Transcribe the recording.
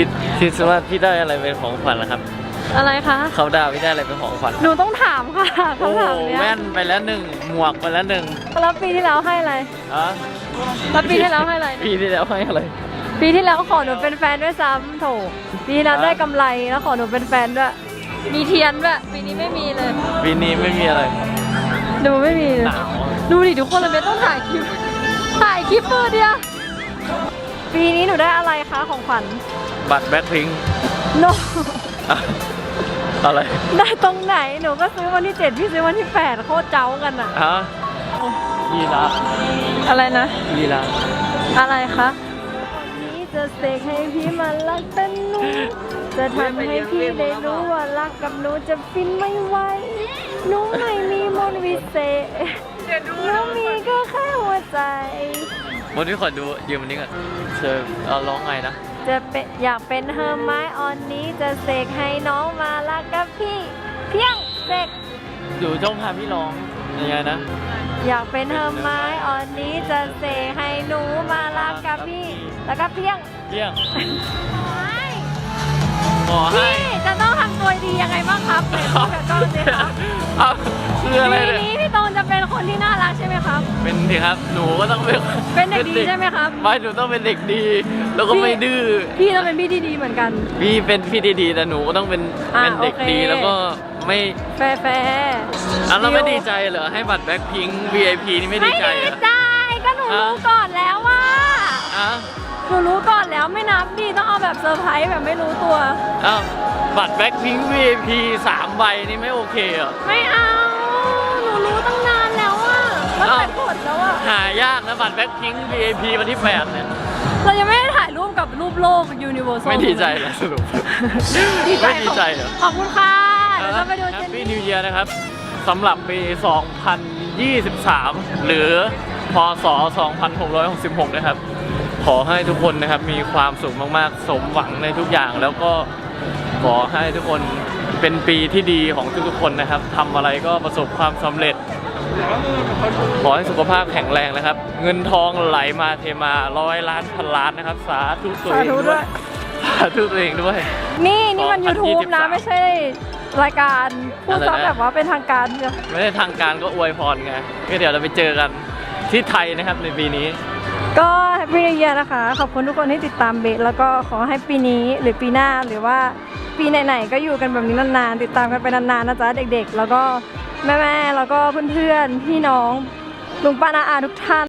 คิดคิดว่าพี่ได้อะไรเป็นของขวัญนะครับ อะไรคะ เขาดาวพี่ได้อะไรเป็นของขวัญหนูต้องถามค่ะโอ้คำถามโหเนี้ยแว่นไปแล้วหนึ่งหมวกไปแล้วหนึ่งแล้วปีที่แล้วให้อะไรอะแล้วปีที่แล้วให้อะไร ปีที่แล้วให้อะไร ปีที่แล้วขอหนูเป็นแฟนด้วยซ้ำโถปีที่แล้วได้กำไรแล้วขอหนูเป็นแฟนด้วย มีเทียนด้วยปีนี้ไม่มีเลย ปีนี้ไม่มีอะไรดูไม่มีเลยหนาวอะดูดิทุกคนเลยไม่ต้องถ่ายคลิป ถ่ายคลิปมือเดียว ปีนี้หนูได้อะไรคะของขวัญ บัตรแบ็คพิงโนอะไร ได้ตรงไหน หนูก็ซื้อวันที่ 7 พี่ซื้อวันที่ 8 โคตรเจ้ากันอะฮะยีราฟอะไรนะ ยีราฟอะไรคะวันนี้จะเสกให้พี่มันรักเป็นหนู จะทำให้พี่ได้รู้ว่ารักกับหนูจะฟินไม่ไหวหนูไม่มีมนต์วิเศษหนูมีก็แค่หัวใจวันนี้ขอดูยืมวันนี้ก่อนเธอเอาร้องไงนะ จะเป็นอยากเป็นเฮอร์ไม้ออนนี้จะเสกให้น้องมารักกับพี่ เพียงเสกดูจ้องพาพี่ร้องยังไงนะอยากเป็นเฮอร์ไม้ออนนี้จะเสกให้หนูมารักกับพี่ แล้วก็เพียงเที่ยงไม่ขอให้พี่จะต้องทำตัวดียังไงบ้างครับไหนพูดกับกล้องสิครับ เอาคืออะไรปีเนี่ย คนที่น่ารักใช่ไหมครับ เป็นสิครับ หนูก็ต้องเป็นเป็นเด็กดีใช่ไหมครับ ไม่หนูต้องเป็นเด็กดี แล้วก็ไม่ดื้อ พี่ต้องเป็นพี่ที่ดีเหมือนกัน พี่เป็นพี่ดีๆแต่หนูก็ต้องเป็นอะเป็นเด็กโอเคดีแล้วก็ไม่แฟร์แฟร์อะเราไม่ดีใจเหรอให้บัตรแบ็คพิง VIP นี่ไม่ดีไม่ใจดีเหรอใจก็หนูรู้ก่อนแล้วว่าอะหนูรู้ก่อนแล้วไม่นับดีต้องเอาแบบเซอร์ไพรส์แบบไม่รู้ตัวอ้าวบัตรแบ็คพิง VIP สามใบนี่ไม่โอเคเหรอไม่เอาหนูรู้ตั้งนาน แล้วอะแล้วเอ้าแต่กดแล้วอะหายากนะบัตรแบ็คพิง VIP วันที่ 8 เนี่ย เรายังไม่ได้ถ่ายรูปกับรูปโลกยูนิเวอร์แซลไม่ดีใจเหรอสรุป ดีใจไม่ดีใจเหรอ ขอบคุณค่ะเดี๋ยวเราไปดูแฮเจปนปี้นี่นิวเยียนะครับสำหรับปี 2023 หรือพศ 2666 นะครับ ขอให้ทุกคนนะครับมีความสุขมากๆ สมหวังในทุกอย่าง แล้วก็ขอให้ทุกคนเป็นปีที่ดีของทุกๆคนนะครับทำอะไรก็ประสบความสำเร็จ ขอให้สุขภาพแข็งแรงนะครับ เงินทองไหลมาเทมาร้อยล้านพันล้านนะครับ สาธุตัวเองด้วยสาธุตัวเองด้วย นี่นี่มัน2023 YouTube นะไม่ใช่รายการพูดอะไรซะนะแบบว่าเป็นทางการเนี่ยไม่ได้ทางการก็อวยพรไงก็เดี๋ยวเราไปเจอกันที่ไทยนะครับในปีนี้ ก็แฮปปี้นิวเยียนะคะ ขอบคุณทุกคนที่ติดตามเบสแล้วก็ขอให้ปีนี้หรือปีหน้าหรือว่าปีไหนๆก็อยู่กันแบบนี้นานๆติดตามกันไปนานๆนะจ๊ะเด็กๆ แล้วก็ แม่ๆแล้วก็เพื่อนๆพี่น้องลุงป้านาอาทุกท่าน